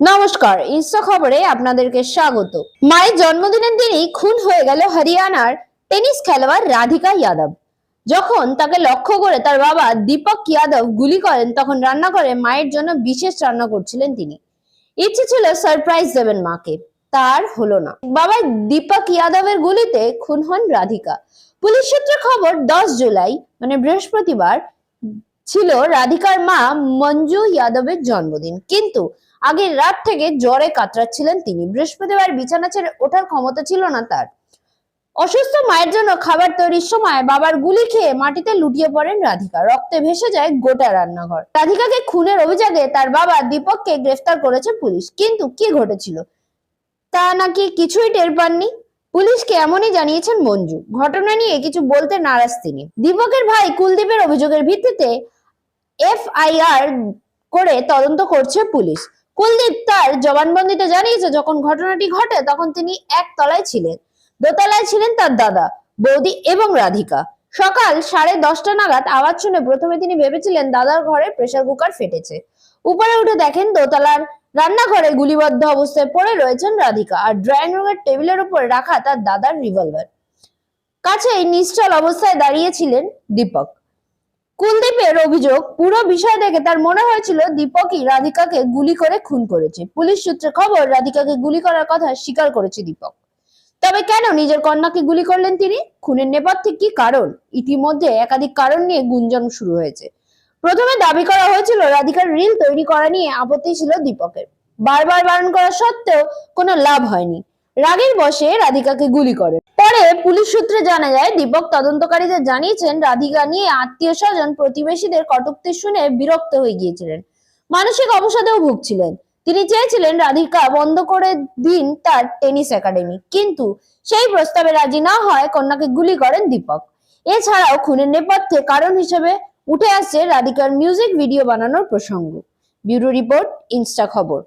নমস্কার, ইনস্টা খবরে আপনাদেরকে স্বাগত। মায়ের জন্মদিনের দিনই খুন হয়ে গেল হরিয়ানার টেনিস খেলোয়াড় রাধিকা যাদব। যখন তাকে লক্ষ্য করে তার বাবা দীপক যাদব গুলি করেন, তখন রান্নাঘরে মায়ের জন্য বিশেষ রান্না করছিলেন তিনি। ইচ্ছে ছিল সারপ্রাইজ দেবেন মাকে, তার হলো না। বাবা দীপক যাদবের গুলিতে খুন হন রাধিকা। পুলিশ সূত্রে খবর, দশ জুলাই মানে বৃহস্পতিবার ছিল রাধিকার মা মঞ্জু যাদবের জন্মদিন। কিন্তু আগের রাত থেকে জ্বরে কাতরাচ্ছিলেন তিনি। বৃহস্পতিবার বিছানা ছেড়ে ওঠার ক্ষমতা ছিল না তার। অসুস্থ মায়ের জন্য খাবার তৈরির সময় বাবার গুলি খেয়ে মাটিতে লুটিয়ে পড়েন রাধিকা। রক্তে ভেসে যায় গোটা রান্নাঘর। রাধিকাকে খুনের অভিযোগে তার বাবা দীপককে গ্রেফতার করেছে পুলিশ। কিন্তু কি ঘটেছিল? তা নাকি কিছুই টের পাননি? পুলিশকে এমনই জানিয়েছেন মঞ্জু। ঘটনা নিয়ে কিছু বলতে নারাজ তিনি। দীপকের ভাই কুলদীপের অভিযোগের ভিত্তিতে এফআইআর করে তদন্ত করছে পুলিশ। কুলদীপ তার জবানবন্দিতে জানিয়েছে, যখন ঘটনাটি ঘটে তখন তিনি এক তলায় ছিলেন। দোতলায় ছিলেন তার দাদা, বৌদি এবং রাধিকা। সকাল সাড়ে দশটা নাগাদ আওয়াজ শুনে প্রথমে তিনি ভেবেছিলেন দাদার ঘরে প্রেসার কুকার ফেটেছে। উপরে উঠে দেখেন দোতলার রান্নাঘরে গুলিবদ্ধ অবস্থায় পড়ে রয়েছেন রাধিকা আর ড্রয়িং রুমের টেবিলের উপর রাখা তার দাদার রিভলভার। কাছেই নিশ্চল অবস্থায় দাঁড়িয়েছিলেন দীপক। কুলদীপের অভিযোগ, পুরো বিষয় দেখে তার মনে হয়েছিল দীপকই রাধিকাকে গুলি করে খুন করেছে। পুলিশ সূত্রে খবর, রাধিকাকে গুলি করার কথা স্বীকার করেছে দীপক। তবে কেন নিজের কন্যাকে গুলি করলেন তিনি? খুনের নেপথ্যে কি কারণ? ইতিমধ্যে একাধিক কারণ নিয়ে গুঞ্জন শুরু হয়েছে। প্রথমে দাবি করা হয়েছিল, রাধিকার রিল তৈরি করা নিয়ে আপত্তি ছিল দীপকের। বারবার বারণ করা সত্ত্বেও কোনো লাভ হয়নি। রাগের বসে রাধিকাকে গুলি করে। পরে পুলিশ সূত্রে জানা যায়, দীপক তদন্তকারীদের জানিয়েছেন, রাধিকা নিয়ে আত্মীয় স্বজন প্রতিবেশীদের কটূক্তি শুনে বিরক্ত হয়ে গিয়েছিলেন। মানসিক অবসাদেও ভুগছিলেন। তিনি চেয়েছিলেন রাধিকা বন্ধ করে দিন তার টেনিস একাডেমি। কিন্তু সেই প্রস্তাবে রাজি না হয় কন্যাকে গুলি করেন দীপক। এছাড়াও খুনের নেপথ্যে কারণ হিসেবে উঠে আসছে রাধিকার মিউজিক ভিডিও বানানোর প্রসঙ্গ। ব্যুরো রিপোর্ট, ইনস্টা খবর।